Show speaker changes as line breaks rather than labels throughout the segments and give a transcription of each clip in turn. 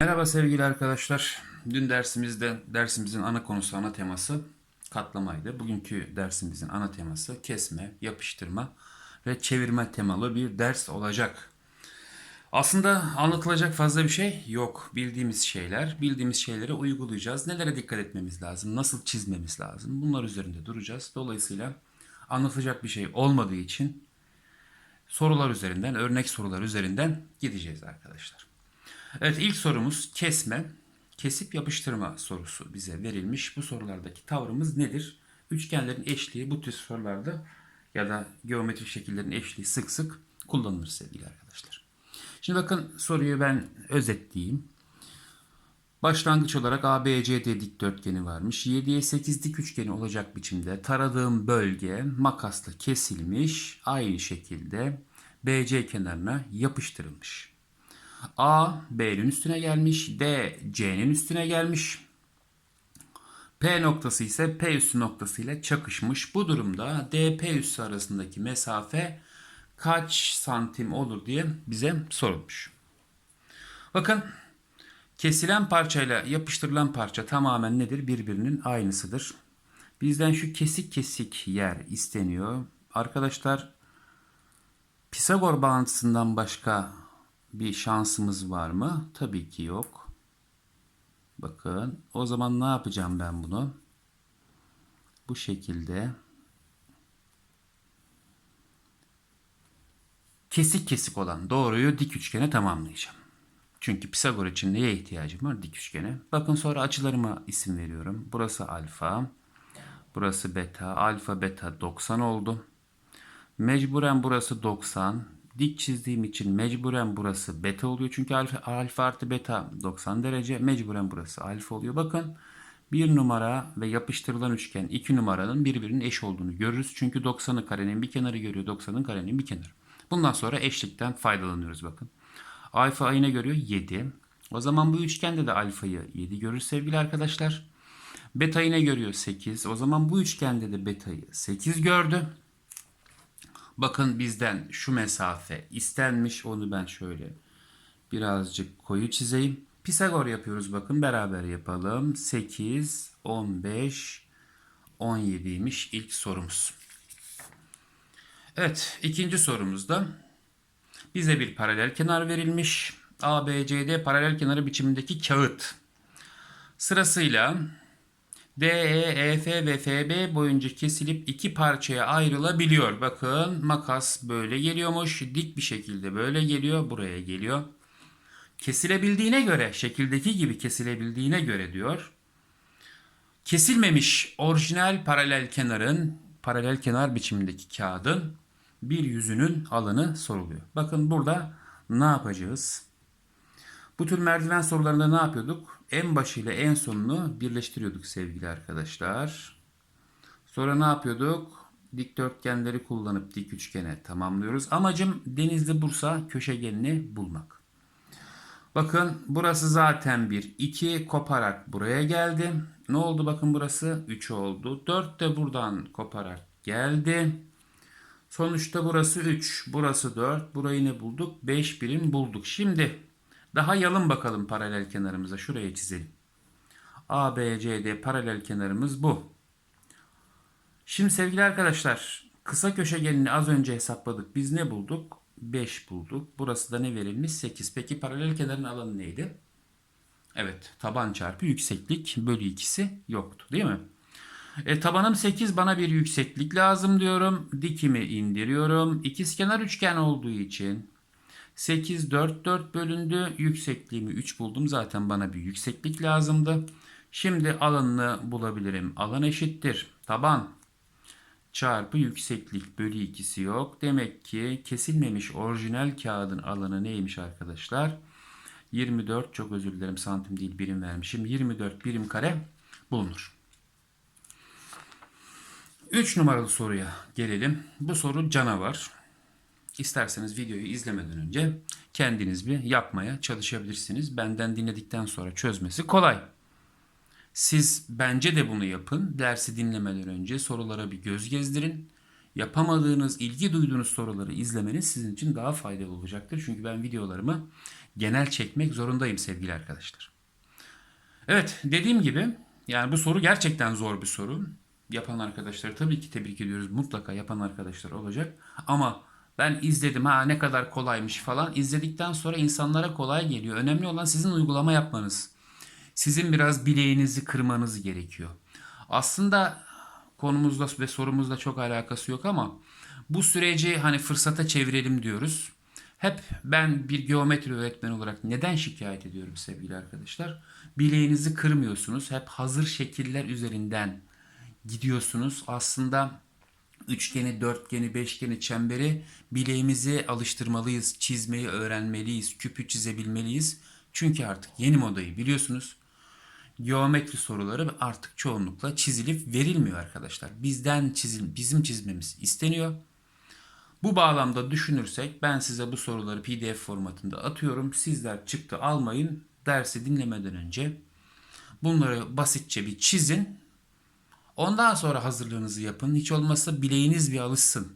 Merhaba sevgili arkadaşlar. Dün dersimizde dersimizin ana konusu, ana teması katlamaydı. Bugünkü dersimizin ana teması kesme, yapıştırma ve çevirme temalı bir ders olacak. Aslında anlatılacak fazla bir şey yok. Bildiğimiz şeyler, bildiğimiz şeyleri uygulayacağız. Nelere dikkat etmemiz lazım, nasıl çizmemiz lazım bunlar üzerinde duracağız. Dolayısıyla anlatılacak bir şey olmadığı için sorular üzerinden, örnek sorular üzerinden gideceğiz arkadaşlar. Evet ilk sorumuz kesme, kesip yapıştırma sorusu bize verilmiş. Bu sorulardaki tavrımız nedir? Üçgenlerin eşliği bu tür sorularda ya da geometrik şekillerin eşliği sık sık kullanılır sevgili arkadaşlar. Şimdi bakın soruyu ben özetleyeyim. Başlangıç olarak ABCD dikdörtgeni varmış. 7'ye 8 dik üçgeni olacak biçimde taradığım bölge makasla kesilmiş. Aynı şekilde BC kenarına yapıştırılmış. A B'nin üstüne gelmiş. D C'nin üstüne gelmiş. P noktası ise P üssü noktasıyla çakışmış. Bu durumda D P üssü arasındaki mesafe kaç santim olur diye bize sorulmuş. Bakın kesilen parçayla yapıştırılan parça tamamen nedir? Birbirinin aynısıdır. Bizden şu kesik kesik yer isteniyor. Arkadaşlar Pisagor bağıntısından başka bir şansımız var mı? Tabii ki yok. Bakın o zaman ne yapacağım ben bunu? Bu şekilde kesik kesik olan doğruyu dik üçgene tamamlayacağım. Çünkü Pisagor için neye ihtiyacım var? Dik üçgene. Bakın sonra açılarıma isim veriyorum. Burası alfa. Burası beta. Alfa beta 90 oldu. Mecburen burası 90 dik çizdiğim için mecburen burası beta oluyor. Çünkü alfa, alfa artı beta 90 derece. Mecburen burası alfa oluyor. Bakın bir numara ve yapıştırılan üçgen iki numaranın birbirinin eş olduğunu görürüz. Çünkü 90'ı karenin bir kenarı görüyor. 90'ın karenin bir kenarı. Bundan sonra eşlikten faydalanıyoruz bakın. Alfa ne görüyor? 7. O zaman bu üçgende de alfayı 7 görür sevgili arkadaşlar. Beta'yı ne görüyor? 8. O zaman bu üçgende de beta'yı 8 gördü. Bakın bizden şu mesafe istenmiş. Onu ben şöyle birazcık koyu çizeyim. Pisagor yapıyoruz bakın beraber yapalım. 8, 15, 17'ymiş ilk sorumuz. Evet ikinci sorumuzda bize bir paralel kenar verilmiş. ABCD paralel kenarı biçimindeki kağıt. Sırasıyla DE, EF ve FB boyunca kesilip iki parçaya ayrılabiliyor. Bakın makas böyle geliyormuş. Dik bir şekilde böyle geliyor. Buraya geliyor. Kesilebildiğine göre, şekildeki gibi kesilebildiğine göre diyor. Kesilmemiş orijinal paralel kenarın, paralel kenar biçimindeki kağıdın bir yüzünün alanı soruluyor. Bakın burada ne yapacağız? Bu tür merdiven sorularında ne yapıyorduk? En başıyla en sonunu birleştiriyorduk sevgili arkadaşlar. Sonra ne yapıyorduk? Dikdörtgenleri kullanıp dik üçgene tamamlıyoruz. Amacım Denizli Bursa köşegenini bulmak. Bakın burası zaten bir 2 koparak buraya geldi. Ne oldu bakın burası 3 oldu. 4 de buradan koparak geldi. Sonuçta burası 3, burası 4. Burayı ne bulduk? 5 birim bulduk. Şimdi daha yalın bakalım paralel kenarımıza. Şuraya çizelim. ABCD paralel kenarımız bu. Şimdi sevgili arkadaşlar kısa köşegenini az önce hesapladık. Biz ne bulduk? 5 bulduk. Burası da ne verilmiş? 8. Peki paralel kenarın alanı neydi? Evet taban çarpı yükseklik bölü ikisi yoktu değil mi? E, tabanım 8 bana bir yükseklik lazım diyorum. Dikimi indiriyorum. İkizkenar üçgen olduğu için 8 4 4 bölündü. Yüksekliğimi 3 buldum. Zaten bana bir yükseklik lazımdı. Şimdi alanını bulabilirim. Alan eşittir. Taban çarpı yükseklik bölü ikisi yok. Demek ki kesilmemiş orijinal kağıdın alanı neymiş arkadaşlar? 24 çok özür dilerim santim değil birim vermişim. 24 birim kare bulunur. 3 numaralı soruya gelelim. Bu soru canavar. İsterseniz videoyu izlemeden önce kendiniz bir yapmaya çalışabilirsiniz. Benden dinledikten sonra çözmesi kolay. Siz bence de bunu yapın. Dersi dinlemeden önce sorulara bir göz gezdirin. Yapamadığınız, ilgi duyduğunuz soruları izlemeniz sizin için daha faydalı olacaktır. Çünkü ben videolarımı genel çekmek zorundayım sevgili arkadaşlar. Evet dediğim gibi yani bu soru gerçekten zor bir soru. Yapan arkadaşları tabii ki tebrik ediyoruz. Mutlaka yapan arkadaşlar olacak. Ama ben izledim ha ne kadar kolaymış falan. İzledikten sonra insanlara kolay geliyor. Önemli olan sizin uygulama yapmanız. Sizin biraz bileğinizi kırmanız gerekiyor. Aslında konumuzla ve sorumuzla çok alakası yok ama bu süreci hani fırsata çevirelim diyoruz. Hep ben bir geometri öğretmeni olarak neden şikayet ediyorum sevgili arkadaşlar? Bileğinizi kırmıyorsunuz. Hep hazır şekiller üzerinden gidiyorsunuz. Aslında üçgeni, dörtgeni, beşgeni, çemberi bileğimizi alıştırmalıyız. Çizmeyi öğrenmeliyiz. Küpü çizebilmeliyiz. Çünkü artık yeni modayı biliyorsunuz. Geometri soruları artık çoğunlukla çizilip verilmiyor arkadaşlar. Bizden çizim, bizim çizmemiz isteniyor. Bu bağlamda düşünürsek ben size bu soruları PDF formatında atıyorum. Sizler çıktı almayın. Dersi dinlemeden önce bunları basitçe bir çizin. Ondan sonra hazırlığınızı yapın. Hiç olmazsa bileğiniz bir alışsın.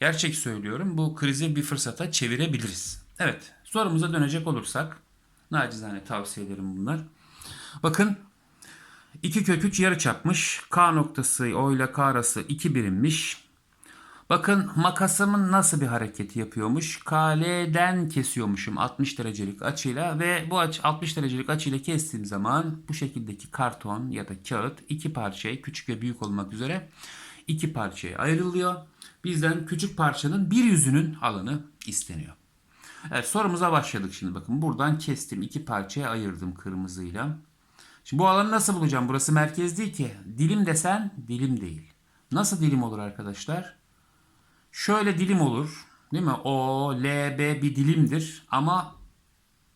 Gerçek söylüyorum. Bu krizi bir fırsata çevirebiliriz. Evet, sorumuza dönecek olursak nacizane tavsiyelerim bunlar. Bakın 2 kök 3 yarı çapmış. K noktası O ile K arası 2 birimmiş. Bakın makasımın nasıl bir hareketi yapıyormuş. KL'den kesiyormuşum 60 derecelik açıyla ve bu açı 60 derecelik açıyla kestiğim zaman bu şekildeki karton ya da kağıt iki parçaya küçük ve büyük olmak üzere iki parçaya ayrılıyor. Bizden küçük parçanın bir yüzünün alanı isteniyor. Evet sorumuza başladık şimdi bakın. Buradan kestim iki parçaya ayırdım kırmızıyla. Şimdi bu alanı nasıl bulacağım? Burası merkez değil ki. Dilim desen dilim değil. Nasıl dilim olur arkadaşlar? Şöyle dilim olur. Değil mi? O, L, B bir dilimdir. Ama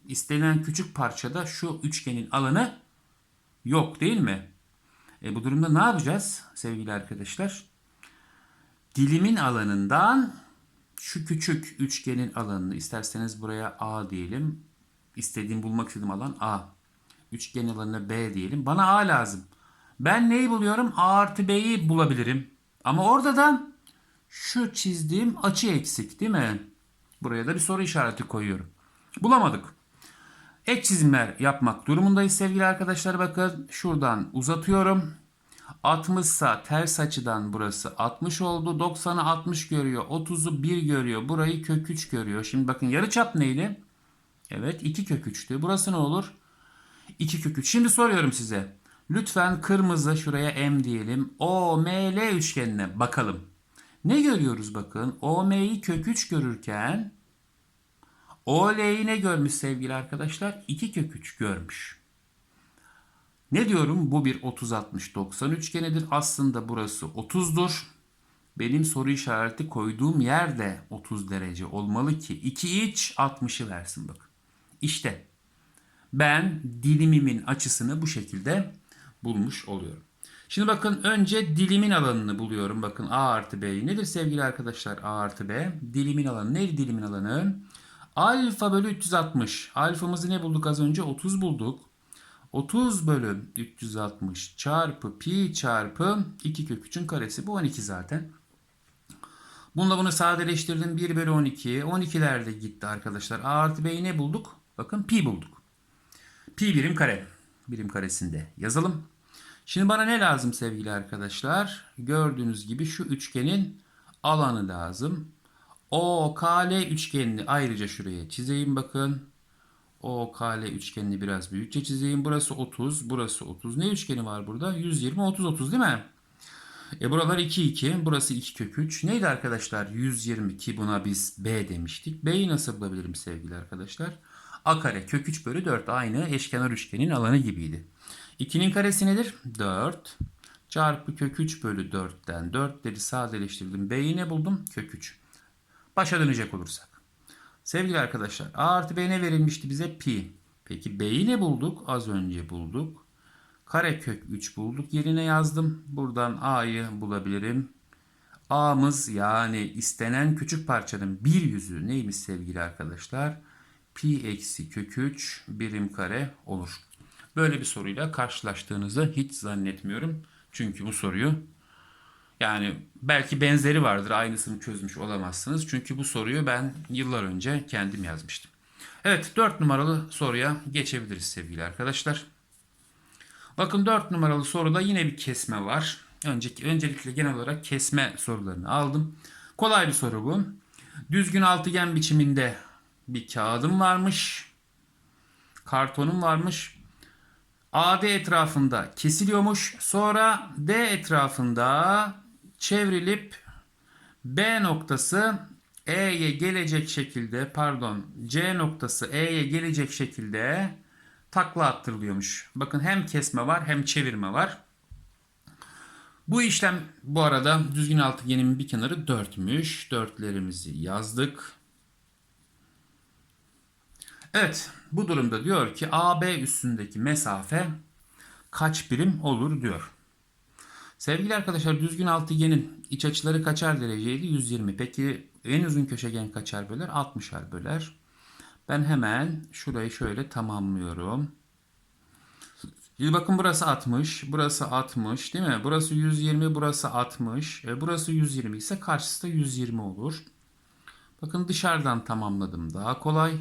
istenen küçük parçada şu üçgenin alanı yok değil mi? E bu durumda ne yapacağız sevgili arkadaşlar? Dilimin alanından şu küçük üçgenin alanını isterseniz buraya A diyelim. İstediğim bulmak istediğim alan A. Üçgen alanına B diyelim. Bana A lazım. Ben neyi buluyorum? A artı B'yi bulabilirim. Ama oradan şu çizdiğim açı eksik değil mi? Buraya da bir soru işareti koyuyorum. Bulamadık. Ek çizimler yapmak durumundayız sevgili arkadaşlar. Bakın şuradan uzatıyorum. 60 sa ters açıdan burası 60 oldu. 90'ı 60 görüyor. 30'u 1 görüyor. Burayı kök 3 görüyor. Şimdi bakın yarıçap neydi? Evet 2 kök 3'tü. Burası ne olur? 2 kök 3. Şimdi soruyorum size. Lütfen kırmızı şuraya M diyelim. OML üçgenine bakalım. Ne görüyoruz bakın? OM'yi kök 3 görürken OL'yi ne görmüş sevgili arkadaşlar? 2 kök 3 görmüş. Ne diyorum? Bu bir 30-60-90 üçgenidir. Aslında burası 30'dur. Benim soru işareti koyduğum yer de 30 derece olmalı ki 2 iç 60'ı versin bakın. İşte ben dilimimin açısını bu şekilde bulmuş oluyorum. Şimdi bakın önce dilimin alanını buluyorum. Bakın A artı B nedir sevgili arkadaşlar? A artı B. Dilimin alanı neydi dilimin alanı? Alfa bölü 360. Alfamızı ne bulduk az önce? 30 bulduk. 30 bölü 360 çarpı pi çarpı 2 kök 3'ün karesi. Bu 12 zaten. Bununla bunu sadeleştirdim. 1 bölü 12. 12'ler de gitti arkadaşlar. A artı B'yi ne bulduk? Bakın pi bulduk. Pi birim kare. Birim karesinde yazalım. Şimdi bana ne lazım sevgili arkadaşlar? Gördüğünüz gibi şu üçgenin alanı lazım. OKL üçgenini ayrıca şuraya çizeyim bakın. OKL üçgenini biraz büyükçe çizeyim. Burası 30, burası 30. Ne üçgeni var burada? 120, 30, 30 değil mi? E buralar 2, 2. Burası 2 kök 3. Neydi arkadaşlar? 120 ki buna biz B demiştik. B'yi nasıl bulabilirim sevgili arkadaşlar? A kare kök 3 bölü 4 aynı eşkenar üçgenin alanı gibiydi. 2'nin karesi nedir? 4 çarpı kök 3 bölü 4'ten 4'leri sadeleştirdim. B'yi ne buldum? Kök 3. Başa dönecek olursak. Sevgili arkadaşlar A artı B ne verilmişti bize? Pi. Peki B'yi ne bulduk? Az önce bulduk. Kare kök 3 bulduk. Yerine yazdım. Buradan A'yı bulabilirim. A'mız yani istenen küçük parçanın bir yüzü neymiş sevgili arkadaşlar? Pi eksi kök 3 birim kare olur. Böyle bir soruyla karşılaştığınızı hiç zannetmiyorum. Çünkü bu soruyu yani belki benzeri vardır aynısını çözmüş olamazsınız. Çünkü bu soruyu ben yıllar önce kendim yazmıştım. Evet 4 numaralı soruya geçebiliriz sevgili arkadaşlar. Bakın 4 numaralı soruda yine bir kesme var. Önceki, öncelikle genel olarak kesme sorularını aldım. Kolay bir soru bu. Düzgün altıgen biçiminde bir kağıdım varmış. Kartonum varmış. AD etrafında kesiliyormuş. Sonra D etrafında çevrilip B noktası E'ye gelecek şekilde pardon C noktası E'ye gelecek şekilde takla attırılıyormuş. Bakın hem kesme var hem çevirme var. Bu işlem bu arada düzgün altıgenin bir kenarı 4'müş. Dörtlerimizi yazdık. Evet bu durumda diyor ki AB üstündeki mesafe kaç birim olur diyor. Sevgili arkadaşlar düzgün altıgenin iç açıları kaçar dereceydi? 120. Peki en uzun köşegen kaçar böler? 60'ar böler. Ben hemen şurayı şöyle tamamlıyorum. Şimdi bakın burası 60, burası 60 değil mi? Burası 120, burası 60. E burası 120 ise karşısı da 120 olur. Bakın dışarıdan tamamladım daha kolay.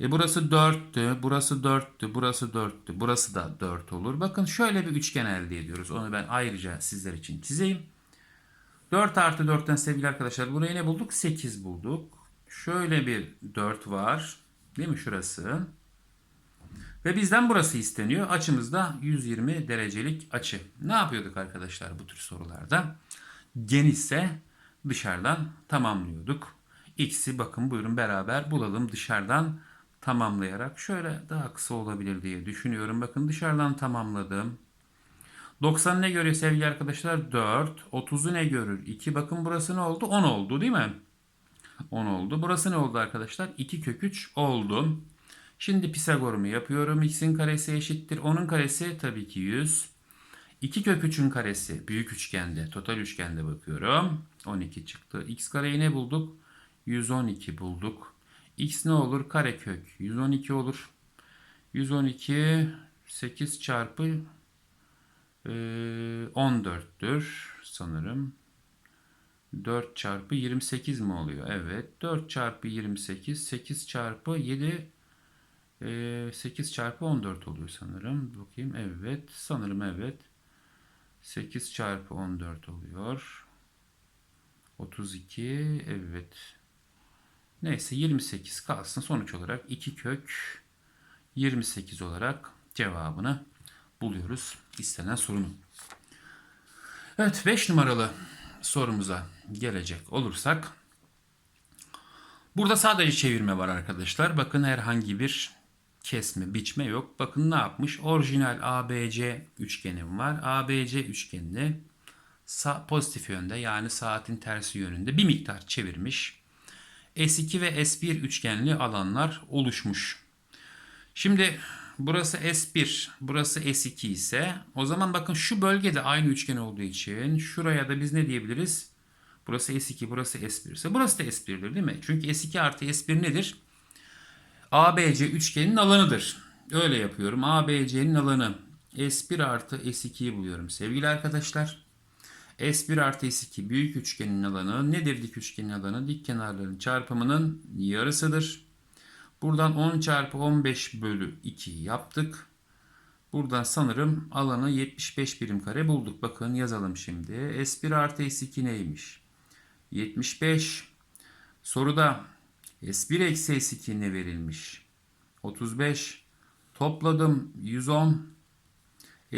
E burası 4'tü, burası 4'tü, burası 4'tü, burası da 4 olur. Bakın şöyle bir üçgen elde ediyoruz. Onu ben ayrıca sizler için çizeyim. 4 artı 4'ten sevgili arkadaşlar burayı ne bulduk? 8 bulduk. Şöyle bir 4 var. Değil mi şurası? Ve bizden burası isteniyor. Açımız da 120 derecelik açı. Ne yapıyorduk arkadaşlar bu tür sorularda? Genişse dışarıdan tamamlıyorduk. X'i bakın buyurun beraber bulalım dışarıdan tamamlayarak. Şöyle daha kısa olabilir diye düşünüyorum. Bakın dışarıdan tamamladım. 90 ne görüyor sevgili arkadaşlar? 4. 30'u ne görür? 2. Bakın burası ne oldu? 10 oldu değil mi? 10 oldu. Burası ne oldu arkadaşlar? 2 kök 3 oldu. Şimdi Pisagor'umu yapıyorum. X'in karesi eşittir. 10'un karesi tabii ki 100. 2 kök 3'ün karesi büyük üçgende, total üçgende bakıyorum. 12 çıktı. X kareyi ne bulduk? 112 bulduk. X ne olur? Karekök 112 olur. 112 8 çarpı e, 14'tür sanırım. 4 çarpı 28 mi oluyor? Evet. 4 çarpı 28 8 çarpı 7 8 çarpı 14 oluyor sanırım. Bakayım. Evet. Sanırım evet. 8 çarpı 14 oluyor. 32. Evet. Neyse 28 kalsın. Sonuç olarak 2 kök 28 olarak cevabını buluyoruz istenen sorunun. Evet 5 numaralı sorumuza gelecek olursak burada sadece çevirme var arkadaşlar. Bakın herhangi bir kesme, biçme yok. Bakın ne yapmış? Orijinal ABC üçgenim var. ABC üçgenini pozitif yönde yani saatin tersi yönünde bir miktar çevirmiş. S2 ve S1 üçgenli alanlar oluşmuş. Şimdi burası S1, burası S2 ise o zaman bakın şu bölgede aynı üçgen olduğu için şuraya da biz ne diyebiliriz? Burası S2, burası S1 ise burası da S1'dir değil mi? Çünkü S2 artı S1 nedir? ABC üçgenin alanıdır. Öyle yapıyorum. ABC'nin alanı S1 artı S2'yi buluyorum sevgili arkadaşlar. S1 artı S2 büyük üçgenin alanı nedir dik üçgenin alanı? Dik kenarların çarpımının yarısıdır. Buradan 10 çarpı 15 bölü 2 yaptık. Buradan sanırım alanı 75 birim kare bulduk. Bakın yazalım şimdi. S1 artı S2 neymiş? 75. Soruda S1 eksi S2 ne verilmiş? 35. Topladım 110.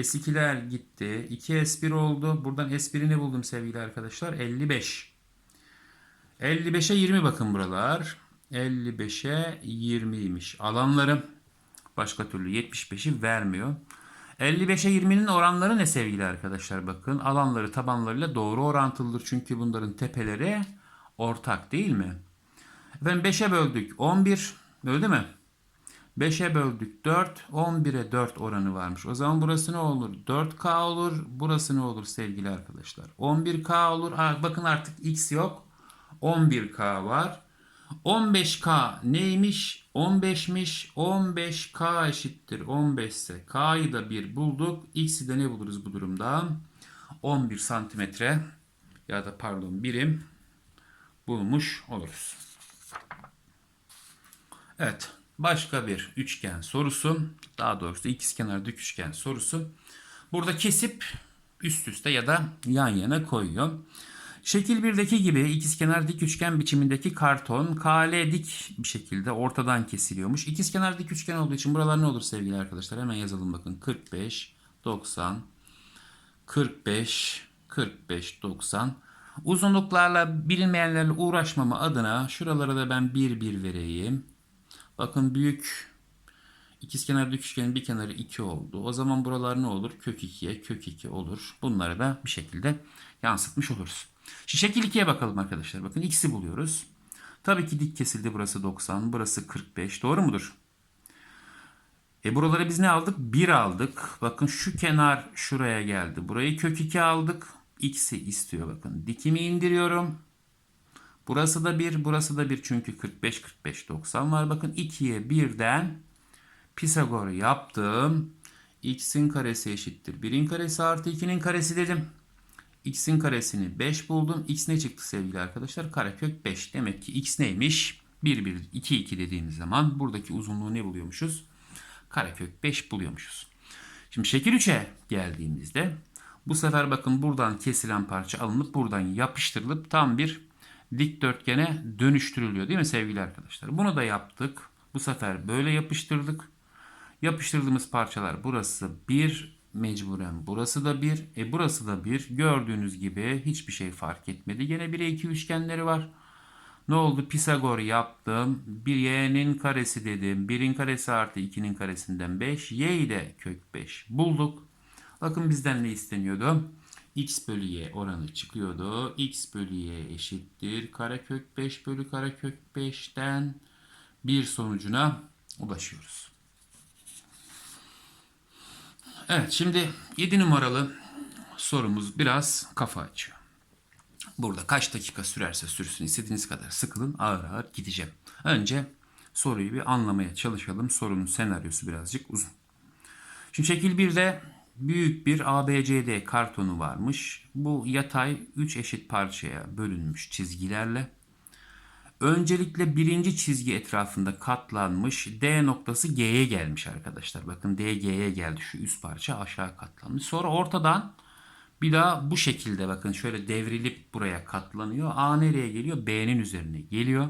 S2'ler gitti. 2 S1 oldu. Buradan S1'ini buldum sevgili arkadaşlar. 55. 55'e 20 bakın buralar. 55'e 20'ymiş. Alanlarım başka türlü 75'i vermiyor. 55'e 20'nin oranları ne sevgili arkadaşlar bakın. Alanları tabanlarıyla doğru orantılıdır. Çünkü bunların tepeleri ortak değil mi? Efendim 5'e böldük 11 öyle mi? 5'e böldük 4, 11'e 4 oranı varmış. O zaman burası ne olur? 4K olur. Burası ne olur sevgili arkadaşlar? 11K olur. Aa, bakın artık X yok. 11K var. 15K neymiş? 15'miş. 15K eşittir 15 ise K'yı da 1 bulduk. X'i de ne buluruz bu durumda? 11 santimetre ya da pardon birim bulmuş oluruz. Evet. Başka bir üçgen sorusu. Daha doğrusu ikizkenar dik üçgen sorusu. Burada kesip üst üste ya da yan yana koyuyor. Şekil 1'deki gibi ikizkenar dik üçgen biçimindeki karton KL dik bir şekilde ortadan kesiliyormuş. İkizkenar dik üçgen olduğu için buralar ne olur sevgili arkadaşlar? Hemen yazalım bakın. 45, 90, 45, 45, 90. Uzunluklarla bilinmeyenlerle uğraşmama adına şuralara da ben 1, 1 vereyim. Bakın büyük ikizkenar dik üçgenin bir kenarı 2 oldu. O zaman buralar ne olur? Kök 2'ye kök 2 olur. Bunları da bir şekilde yansıtmış oluruz. Şimdi şekil 2'ye bakalım arkadaşlar. Bakın x'i buluyoruz. Tabii ki dik kesildi. Burası 90, burası 45. Doğru mudur? E buralara biz ne aldık? 1 aldık. Bakın şu kenar şuraya geldi. Burayı kök 2 aldık. X'i istiyor bakın. Dikimi indiriyorum. Burası da 1, burası da 1 çünkü 45, 45, 90 var. Bakın 2'ye 1'den Pisagor yaptım. X'in karesi eşittir. 1'in karesi artı 2'nin karesi dedim. X'in karesini 5 buldum. X ne çıktı sevgili arkadaşlar? Karekök 5. Demek ki X neymiş? 1, 1, 2, 2 dediğimiz zaman buradaki uzunluğu ne buluyormuşuz? Karekök 5 buluyormuşuz. Şimdi şekil 3'e geldiğimizde bu sefer bakın buradan kesilen parça alınıp buradan yapıştırılıp tam bir dikdörtgene dönüştürülüyor değil mi sevgili arkadaşlar? Bunu da yaptık. Bu sefer böyle yapıştırdık. Yapıştırdığımız parçalar burası 1 mecburen burası da 1 e burası da 1 gördüğünüz gibi hiçbir şey fark etmedi. Gene 1'e 2 üçgenleri var. Ne oldu? Pisagor yaptım. 1 y'nin karesi dedim. 1'in karesi artı 2'nin karesinden 5. Y'yi de kök 5 bulduk. Bakın bizden ne isteniyordu? X bölü y oranı çıkıyordu. x bölü y eşittir. Karekök 5 bölü karekök 5'ten bir sonucuna ulaşıyoruz. Evet şimdi 7 numaralı sorumuz biraz kafa açıyor. Burada kaç dakika sürerse sürsün istediğiniz kadar sıkılın ağır ağır gideceğim. Önce soruyu bir anlamaya çalışalım. Sorunun senaryosu birazcık uzun. Şimdi şekil 1'de büyük bir ABCD kartonu varmış. Bu yatay 3 eşit parçaya bölünmüş çizgilerle. Öncelikle birinci çizgi etrafında katlanmış D noktası G'ye gelmiş arkadaşlar. Bakın D G'ye geldi şu üst parça aşağı katlanmış. Sonra ortadan bir daha bu şekilde bakın şöyle devrilip buraya katlanıyor. A nereye geliyor? B'nin üzerine geliyor.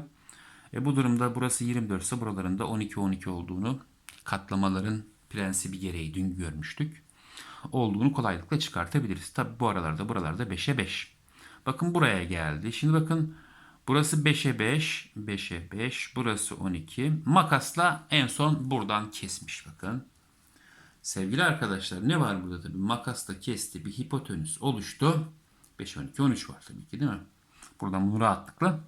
E bu durumda burası 24 ise buraların da 12-12 olduğunu katlamaların prensibi gereği dün görmüştük. Olduğunu kolaylıkla çıkartabiliriz. Tabi bu aralarda buralarda 5'e 5. Bakın buraya geldi. Şimdi bakın burası 5'e 5. 5'e 5. Burası 12. Makasla en son buradan kesmiş bakın. Sevgili arkadaşlar ne var burada tabii? Makasla kesti bir hipotenüs oluştu. 5, 12, 13 var tabii ki değil mi? Buradan bunu rahatlıkla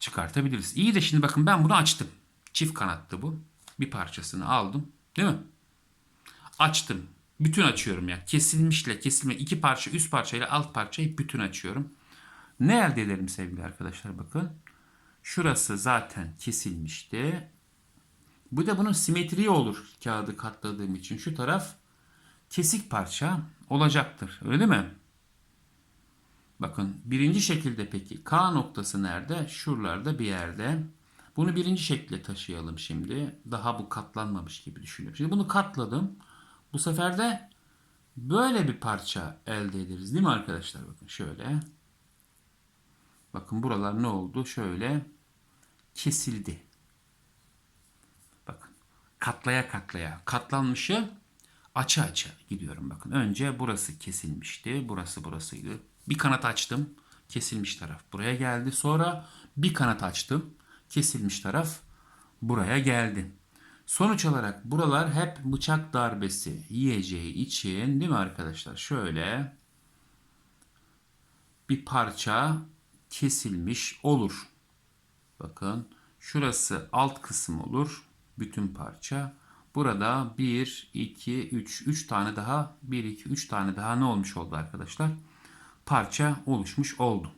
çıkartabiliriz. İyi de şimdi bakın ben bunu açtım. Çift kanattı bu. Bir parçasını aldım. Değil mi? Açtım. Bütün açıyorum ya. Kesilmişle kesilme iki parça üst parçayla alt parçayı bütün açıyorum. Ne elde ederim sevgili arkadaşlar bakın. Şurası zaten kesilmişti. Bu da bunun simetriği olur kağıdı katladığım için. Şu taraf kesik parça olacaktır. Öyle değil mi? Bakın birinci şekilde peki K noktası nerede? Şuralarda bir yerde. Bunu birinci şekilde taşıyalım şimdi. Daha bu katlanmamış gibi düşünüyorum. Şimdi bunu katladım. Bu sefer de böyle bir parça elde ederiz değil mi arkadaşlar? Bakın şöyle. Bakın buralar ne oldu? Şöyle kesildi. Bakın katlaya katlaya katlanmışı açı açı gidiyorum. Bakın önce burası kesilmişti. Burası burasıydı. Bir kanat açtım. Kesilmiş taraf buraya geldi. Sonra bir kanat açtım. Kesilmiş taraf buraya geldi. Sonuç olarak buralar hep bıçak darbesi yiyeceği için değil mi arkadaşlar? Şöyle bir parça kesilmiş olur. Bakın şurası alt kısım olur. Bütün parça. Burada 1, 2, 3, 3 tane daha 1, 2, 3 tane daha ne olmuş oldu arkadaşlar? Parça oluşmuş oldu.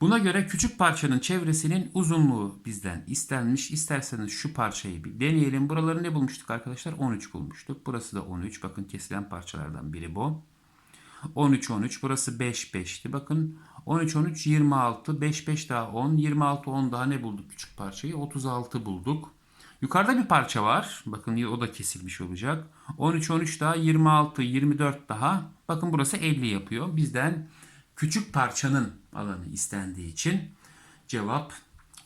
Buna göre küçük parçanın çevresinin uzunluğu bizden istenmiş. İsterseniz şu parçayı bir deneyelim. Buraları ne bulmuştuk arkadaşlar? 13 bulmuştuk. Burası da 13. Bakın kesilen parçalardan biri bu. 13 13 burası 5 5'ti. Bakın 13 13 26 5 5 daha 10 26 10 daha ne bulduk küçük parçayı? 36 bulduk. Yukarıda bir parça var. Bakın o da kesilmiş olacak. 13, 13 daha 26, 24 daha. Bakın burası 50 yapıyor. Bizden küçük parçanın alanı istendiği için cevap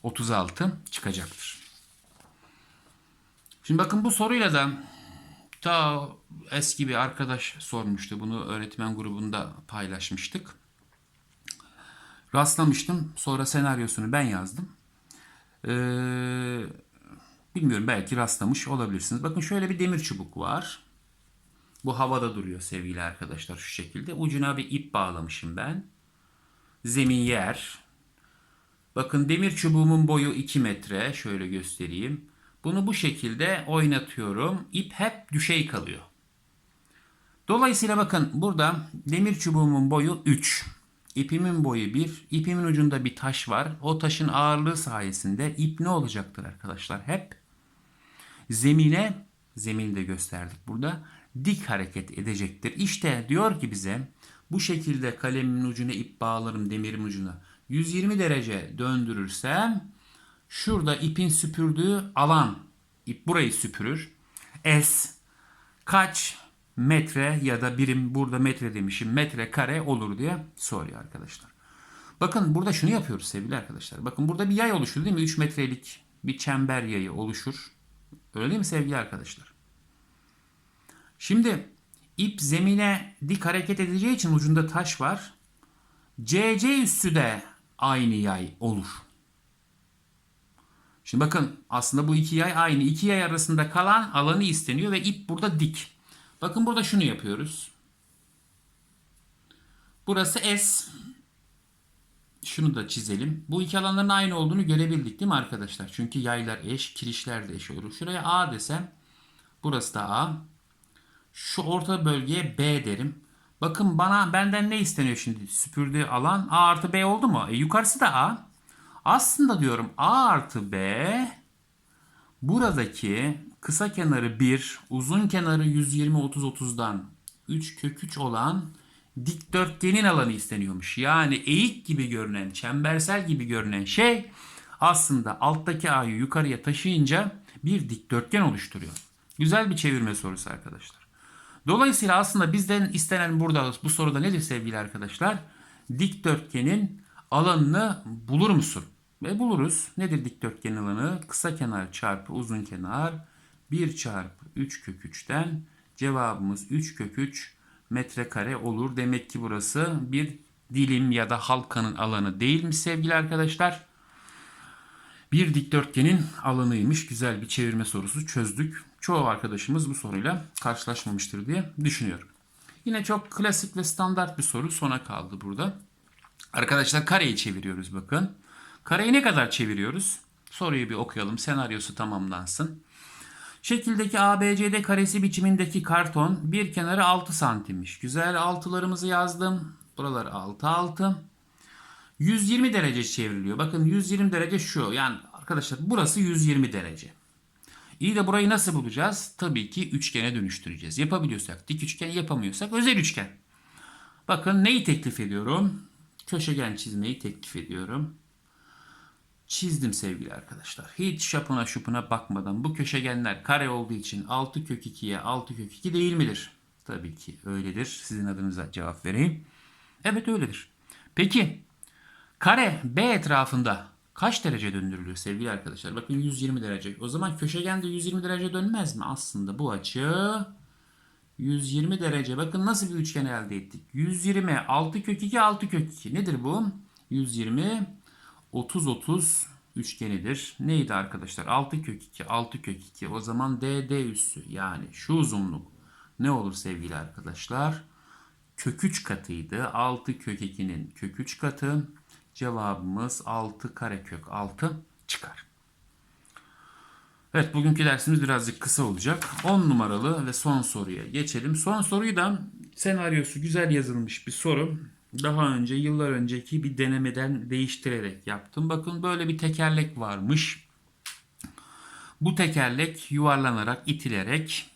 36 çıkacaktır. Şimdi bakın bu soruyla da ta eski bir arkadaş sormuştu. Bunu öğretmen grubunda paylaşmıştık. Rastlamıştım. Sonra senaryosunu ben yazdım. Ee, bilmiyorum belki rastlamış olabilirsiniz. Bakın şöyle bir demir çubuk var. Bu havada duruyor sevgili arkadaşlar şu şekilde. Ucuna bir ip bağlamışım ben. Zemin yer. Bakın demir çubuğumun boyu 2 metre. Şöyle göstereyim. Bunu bu şekilde oynatıyorum. İp hep düşey kalıyor. Dolayısıyla bakın burada demir çubuğumun boyu 3. İpimin boyu 1. İpimin ucunda bir taş var. O taşın ağırlığı sayesinde ip ne olacaktır arkadaşlar? Hep zemine, zemini de gösterdik burada, dik hareket edecektir. İşte diyor ki bize bu şekilde kalemimin ucuna ip bağlarım demirin ucuna. 120 derece döndürürsem şurada ipin süpürdüğü alan, ip burayı süpürür. S kaç metre ya da birim burada metre demişim metre kare olur diye soruyor arkadaşlar. Bakın burada şunu yapıyoruz sevgili arkadaşlar. Bakın burada bir yay oluşur değil mi? 3 metrelik bir çember yayı oluşur. Öyle değil mi sevgili arkadaşlar? Şimdi ip zemine dik hareket edeceği için ucunda taş var. CC üssü de aynı yay olur. Şimdi bakın aslında bu iki yay aynı. İki yay arasında kalan alanı isteniyor ve ip burada dik. Bakın burada şunu yapıyoruz. Burası S. Şunu da çizelim. Bu iki alanların aynı olduğunu görebildik değil mi arkadaşlar? Çünkü yaylar eş, kirişler de eş olur. Şuraya A desem burası da A. Şu orta bölgeye B derim. Bakın bana benden ne isteniyor şimdi? Süpürdüğü alan A artı B oldu mu? E, yukarısı da A. Aslında diyorum A artı B buradaki kısa kenarı 1, uzun kenarı 120 30 30'dan 3 kök 3 olan dikdörtgenin alanı isteniyormuş. Yani eğik gibi görünen, çembersel gibi görünen şey aslında alttaki A'yı yukarıya taşıyınca bir dikdörtgen oluşturuyor. Güzel bir çevirme sorusu arkadaşlar. Dolayısıyla aslında bizden istenen burada bu soruda nedir sevgili arkadaşlar? Dikdörtgenin alanını bulur musun? Ve buluruz. Nedir dikdörtgenin alanı? Kısa kenar çarpı uzun kenar 1 çarpı 3 kök 3'ten cevabımız 3 kök 3 metrekare olur. Demek ki burası bir dilim ya da halkanın alanı değil mi sevgili arkadaşlar? Bir dikdörtgenin alanıymış. Güzel bir çevirme sorusu çözdük. Çoğu arkadaşımız bu soruyla karşılaşmamıştır diye düşünüyorum. Yine çok klasik ve standart bir soru sona kaldı burada. Arkadaşlar kareyi çeviriyoruz bakın. Kareyi ne kadar çeviriyoruz? Soruyu bir okuyalım. Senaryosu tamamlansın. Şekildeki ABCD karesi biçimindeki karton bir kenarı 6 santimmiş. Güzel altılarımızı yazdım. Buralar 6 6. 120 derece çevriliyor. Bakın 120 derece şu. Yani arkadaşlar burası 120 derece. İyi de burayı nasıl bulacağız? Tabii ki üçgene dönüştüreceğiz. Yapabiliyorsak dik üçgen yapamıyorsak özel üçgen. Bakın neyi teklif ediyorum? Köşegen çizmeyi teklif ediyorum. Çizdim sevgili arkadaşlar. Hiç şapına şupuna bakmadan bu köşegenler kare olduğu için 6 kök 2'ye 6 kök 2 değil midir? Tabii ki öyledir. Sizin adınıza cevap vereyim. Evet öyledir. Peki kare B etrafında kaç derece döndürülüyor sevgili arkadaşlar? Bakın 120 derece. O zaman köşegen de 120 derece dönmez mi? Aslında bu açı 120 derece. Bakın nasıl bir üçgen elde ettik. 120 6 kök 2 6 kök 2. Nedir bu? 120 30 30 üçgenidir. Neydi arkadaşlar? 6 kök 2 6 kök 2. O zaman DD üssü yani şu uzunluk ne olur sevgili arkadaşlar? Kök 3 katıydı. 6 kök 2'nin kök 3 katı. Cevabımız 6 karekök 6 çıkar. Evet bugünkü dersimiz birazcık kısa olacak. 10 numaralı ve son soruya geçelim. Son soruyu da senaryosu güzel yazılmış bir soru. Daha önce yıllar önceki bir denemeden değiştirerek yaptım. Bakın böyle bir tekerlek varmış. Bu tekerlek yuvarlanarak, itilerek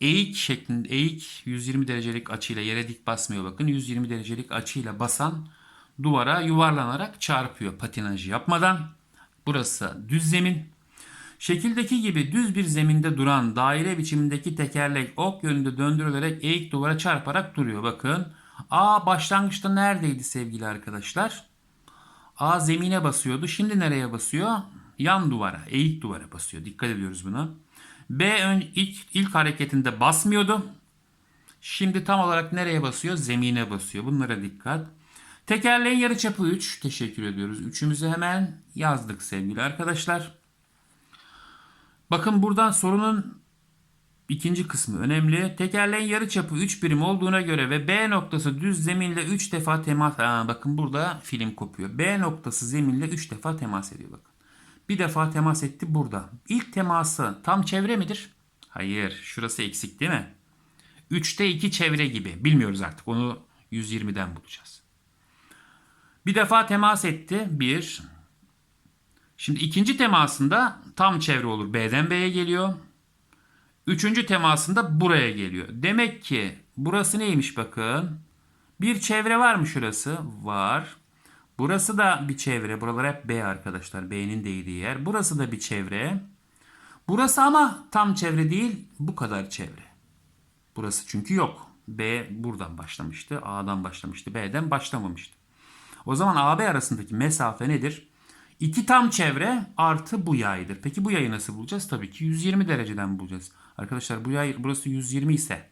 eğik şeklinde eğik 120 derecelik açıyla yere dik basmıyor bakın. 120 derecelik açıyla basan duvara yuvarlanarak çarpıyor patinajı yapmadan. Burası düz zemin. Şekildeki gibi düz bir zeminde duran daire biçimindeki tekerlek ok yönünde döndürülerek eğik duvara çarparak duruyor. Bakın A başlangıçta neredeydi sevgili arkadaşlar? A zemine basıyordu. Şimdi nereye basıyor? Yan duvara, eğik duvara basıyor. Dikkat ediyoruz buna. B ön ilk, ilk hareketinde basmıyordu. Şimdi tam olarak nereye basıyor? Zemine basıyor. Bunlara dikkat. Tekerleğin yarıçapı 3. Teşekkür ediyoruz. Üçümüzü hemen yazdık sevgili arkadaşlar. Bakın buradan sorunun ikinci kısmı önemli. Tekerleğin yarıçapı 3 birim olduğuna göre ve B noktası düz zeminle 3 defa temas... Aa, bakın burada film kopuyor. B noktası zeminle 3 defa temas ediyor bakın. Bir defa temas etti burada. İlk teması tam çevre midir? Hayır. Şurası eksik değil mi? 3'te 2 çevre gibi. Bilmiyoruz artık. Onu 120'den bulacağız. Bir defa temas etti. 1. Şimdi ikinci temasında tam çevre olur. B'den B'ye geliyor. Üçüncü temasında buraya geliyor. Demek ki burası neymiş bakın. Bir çevre var mı şurası? Var. Burası da bir çevre. Buralar hep B arkadaşlar. B'nin değdiği yer. Burası da bir çevre. Burası ama tam çevre değil. Bu kadar çevre. Burası çünkü yok. B buradan başlamıştı. A'dan başlamıştı. B'den başlamamıştı. O zaman AB arasındaki mesafe nedir? İki tam çevre artı bu yaydır. Peki bu yayı nasıl bulacağız? Tabii ki 120 dereceden bulacağız. Arkadaşlar bu yay burası 120 ise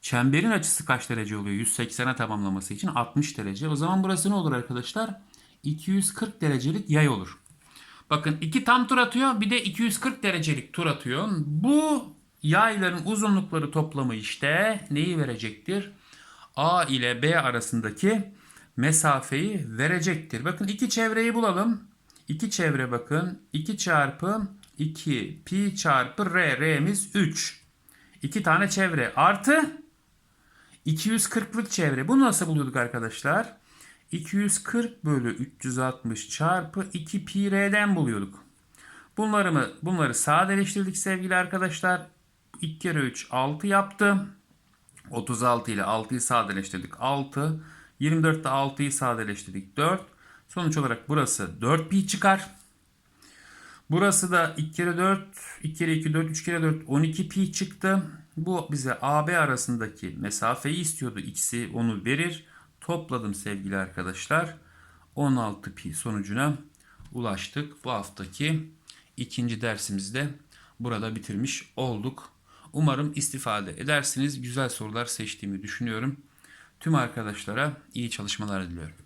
çemberin açısı kaç derece oluyor? 180'e tamamlaması için 60 derece. O zaman burası ne olur arkadaşlar? 240 derecelik yay olur. Bakın iki tam tur atıyor bir de 240 derecelik tur atıyor. Bu yayların uzunlukları toplamı işte neyi verecektir? A ile B arasındaki mesafeyi verecektir. Bakın iki çevreyi bulalım. İki çevre bakın. 2 çarpı 2 pi çarpı r. R'miz 3. İki tane çevre artı 240'lık çevre. Bunu nasıl buluyorduk arkadaşlar? 240 bölü 360 çarpı 2 pi r'den buluyorduk. Bunları, mı, bunları sadeleştirdik sevgili arkadaşlar. 2 kere 3 6 yaptı. 36 ile 6'yı sadeleştirdik 6. 24 ile 6'yı sadeleştirdik 4. Sonuç olarak burası 4 pi çıkar. Burası da 2 kere 4, 2 kere 2, 4, 3 kere 4, 12 pi çıktı. Bu bize AB arasındaki mesafeyi istiyordu. X'i onu verir. Topladım sevgili arkadaşlar. 16 pi sonucuna ulaştık. Bu haftaki ikinci dersimizde burada bitirmiş olduk. Umarım istifade edersiniz. Güzel sorular seçtiğimi düşünüyorum. Tüm arkadaşlara iyi çalışmalar diliyorum.